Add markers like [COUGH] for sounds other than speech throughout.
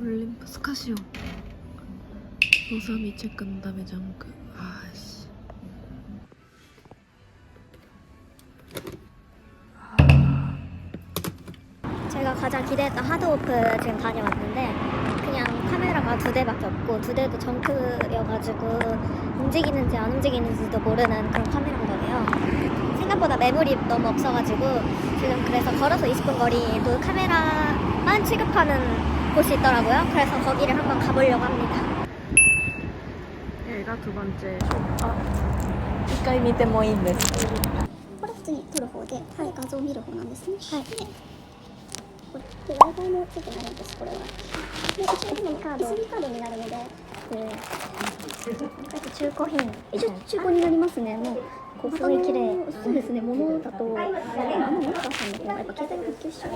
이렇게 써? 올림푸스 카시오 노사미 체크 그다음에 장크 아씨 제가 가장 기대했던 하드오프 지금 다녀왔는데 그냥 카메라가 두 대밖에 없고 두 대도 정크여가지고 움직이는지 안 움직이는지도 모르는 그런 카메라인 거예요. 생각보다 매물이 너무 없어가지고 지금 그래서 걸어서 20분 거리에도 카메라만 취급하는 곳이 있더라고요. 그래서 거기를 한번 가보려고 합니다. 얘가 두 번째 아 이까이 밑에 뭐 있네 これ普通に撮る方で、はい、画像を見る方なんですね。はい。これ、で Wi-Fi もついてないんです、これは。で、一応カード、SD カードになるので、えー、中古品。一応中古になりますね。もう、こうすごい綺麗。そうですね、物だと、あの、モカさんの方がやっぱ携帯が普及しちゃう。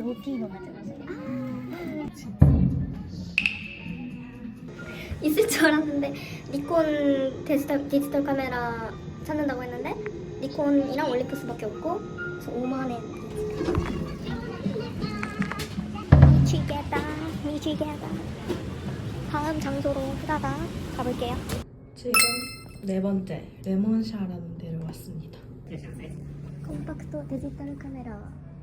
로티 이거 가져가세요. 있을 줄 알았는데 니콘 디지털, 디지털 카메라 찾는다고 했는데 니콘이랑 올림푸스밖에 없고 그래서 5만 엔. 미치겠다, 미치겠다. 다음 장소로 후다닥 가볼게요. 지금 네 번째 레몬샤라는 데를 왔습니다. 네, 컴팩트 디지털 카메라.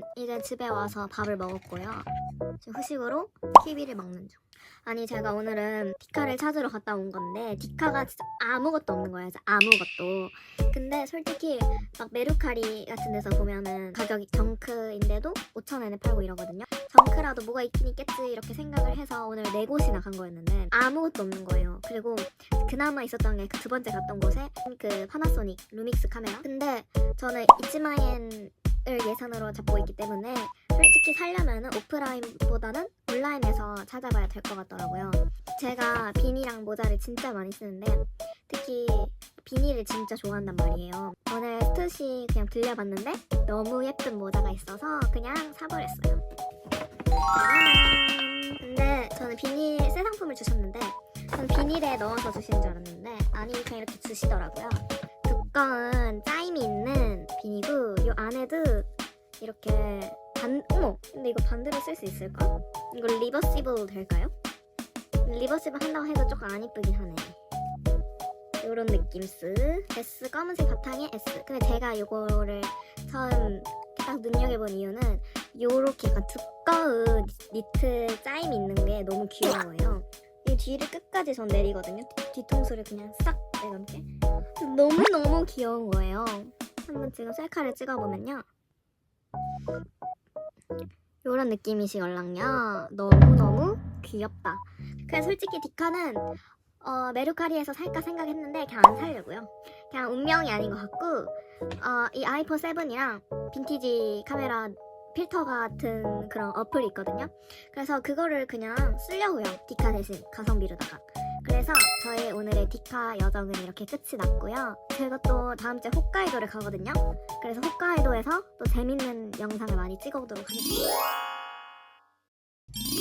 저는 이제 집에 와서 밥을 먹었고요. 지금 후식으로 키위를 먹는 중. 아니 제가 오늘은 디카를 찾으러 갔다 온 건데 디카가 진짜 아무것도 없는 거예요. 아무것도. 근데 솔직히 막 메루카리 같은 데서 보면은 가격이 정크인데도 5,000원에 팔고 이러거든요. 정크라도 뭐가 있긴 있겠지 이렇게 생각을 해서 오늘 네 곳이나 간 거였는데 아무것도 없는 거예요. 그리고 그나마 있었던 게 그 두 번째 갔던 곳에 그 파나소닉 루믹스 카메라. 근데 저는 이츠마엔 을 예산으로 잡고 있기 때문에 솔직히 살려면은 오프라인보다는 온라인에서 찾아봐야 될 것 같더라고요. 제가 비니랑 모자를 진짜 많이 쓰는데 특히 비니를 진짜 좋아한단 말이에요. 오늘 스투시 그냥 들려봤는데 너무 예쁜 모자가 있어서 그냥 사버렸어요. 근데 저는 비닐 새 상품을 주셨는데 저는 비닐에 넣어서 주시는 줄 알았는데 아니 그냥 이렇게 주시더라고요. 두꺼운 짜임이 이렇게 반 어머 근데 이거 반대로 쓸 수 있을까? 이거 리버시블 될까요? 리버시블 한다고 해도 조금 안 이쁘긴 하네. 이런 느낌스 S 검은색 바탕에 S. 근데 제가 이거를 처음 딱 눈여겨본 이유는 요렇게 약간 두꺼운 니트 짜임 있는 게 너무 귀여운 거예요. 이 뒤를 끝까지 전 내리거든요. 뒤- 뒤통수를 그냥 싹 내감게. 너무너무 귀여운 거예요. 한번 지금 셀카를 찍어보면요. 요런 느낌이시걸랑요. 너무너무 귀엽다. 그냥 솔직히 디카는 어, 메루카리에서 살까 생각했는데 그냥 안 살려고요. 그냥 운명이 아닌 것 같고 어, 이 아이폰 7이랑 빈티지 카메라 필터 같은 그런 어플이 있거든요. 그래서 그거를 그냥 쓰려고요. 디카 대신 가성비로다가. 그래서 저의 오늘의 디카 여정은 이렇게 끝이 났고요. 제가 또 다음 주에 홋카이도를 가거든요. 그래서 홋카이도에서 또 재밌는 영상을 많이 찍어보도록 하겠습니다.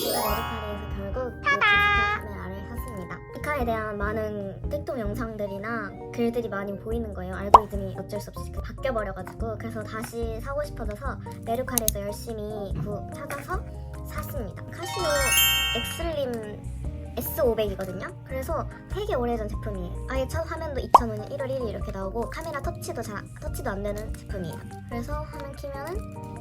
제가 메르카리에서 결국 이 디지털 카메라를 샀습니다. 그 디카에 대한 많은 틱톡 영상들이나 글들이 많이 보이는 거예요. 알고리즘이 어쩔 수 없이 그 바뀌어버려가지고 그래서 다시 사고 싶어져서 메르카리에서 열심히 구, 찾아서 샀습니다. 카시오 엑슬림 S500이거든요. 그래서 되게 오래전 제품이에요. 아예 첫 화면도 2005년 1월 1일 이렇게 나오고 카메라 터치도 잘 터치도 안 되는 제품이에요. 그래서 화면 키면은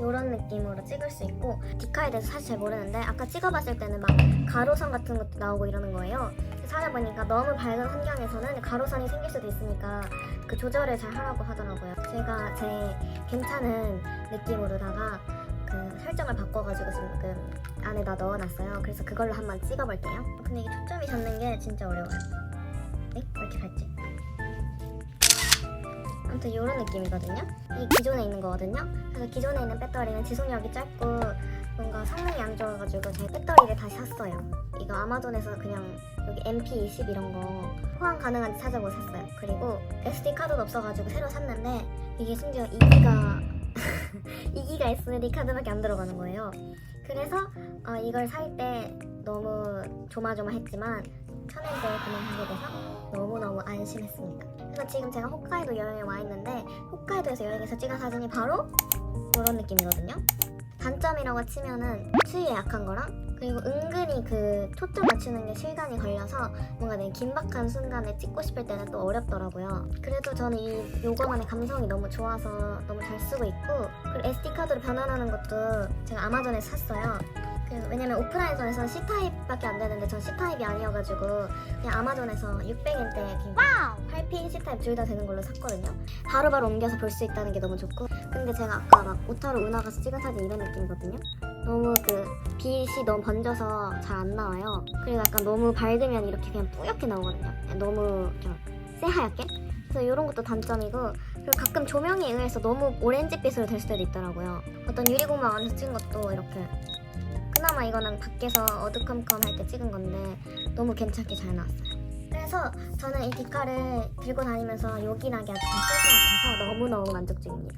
이런 느낌으로 찍을 수 있고 디카에 대해서 사실 잘 모르는데 아까 찍어봤을 때는 막 가로선 같은 것도 나오고 이러는 거예요. 찾아보니까 너무 밝은 환경에서는 가로선이 생길 수도 있으니까 그 조절을 잘 하라고 하더라고요. 제가 제 괜찮은 느낌으로다가 그 설정을 바꿔가지고 지금 안에다 넣어놨어요. 그래서 그걸로 한번 찍어볼게요. 근데 이게 초점이 잡는 게 진짜 어려워요. 네? 왜 이렇게 밝지? 아무튼 이런 느낌이거든요. 이 기존에 있는 거거든요. 그래서 기존에 있는 배터리는 지속력이 짧고 뭔가 성능이 안 좋아가지고 제 배터리를 다시 샀어요. 이거 아마존에서 그냥 여기 MP20 이런 거 호환 가능한지 찾아보고 샀어요. 그리고 SD 카드도 없어가지고 새로 샀는데 이게 심지어 2기가 [LAUGHS] 2기가 SD 카드밖에 안 들어가는 거예요. 그래서 어, 이걸 살 때 너무 조마조마했지만 천엔대에 구매하게 돼서 너무너무 안심했습니다. 그래서 지금 제가 홋카이도 여행에 와 있는데 홋카이도에서 여행해서 찍은 사진이 바로 이런 느낌이거든요. 단점이라고 치면은 추위에 약한 거랑 그리고 은근히 그 초점 맞추는 게 시간이 걸려서 뭔가 내 긴박한 순간에 찍고 싶을 때는 또 어렵더라고요. 그래도 저는 이 요거만의 감성이 너무 좋아서 너무 잘 쓰고 있고 그리고 SD 카드로 변환하는 것도 제가 아마존에서 샀어요. 그래서 왜냐면 오프라인에서는 C타입밖에 안 되는데 전 C타입이 아니어가지고 그냥 아마존에서 600엔대 그냥 8핀 C타입 둘 다 되는 걸로 샀거든요. 바로 바로 옮겨서 볼 수 있다는 게 너무 좋고 근데 제가 아까 막 오타로 운하 가서 찍은 사진 이런 느낌이거든요. 너무 그 빛이 너무 번져서 잘 안 나와요. 그리고 약간 너무 밝으면 이렇게 그냥 뿌옇게 나오거든요. 너무 그냥 새하얗게. 그래서 이런 것도 단점이고 그리고 가끔 조명에 의해서 너무 오렌지빛으로 될 수도 있더라고요. 어떤 유리공방 안에서 찍은 것도 이렇게 그나마 이거는 밖에서 어두컴컴할 때 찍은 건데 너무 괜찮게 잘 나왔어요. 그래서 저는 이 디카를 들고 다니면서 요긴하게 아주 잘쓸것 같아서 너무너무 만족 중입니다.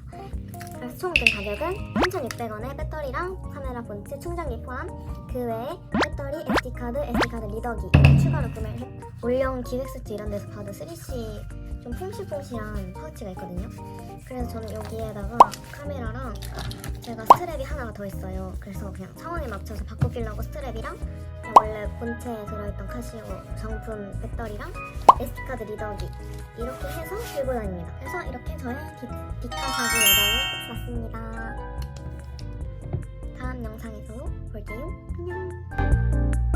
그래서 총 든 가격은 3,600원에 배터리랑 카메라 본체, 충전기 포함 그 외에 배터리, SD카드, SD카드 리더기 추가로 구매를 했고 올영 기획수트 이런 데서 봐도 3C 좀 퐁실퐁실한 파우치가 있거든요. 그래서 저는 여기에다가 카메라랑 제가 스트랩이 하나가 더 있어요. 그래서 그냥 상황에 맞춰서 바꿔 끼려고 스트랩이랑 그냥 원래 본체에 들어있던 카시오 정품 배터리랑 SD카드 리더기 이렇게 해서 들고 다닙니다. 그래서 이렇게 저의 디카 사기 여정이 끝났습니다. 다음 영상에서 볼게요. 안녕!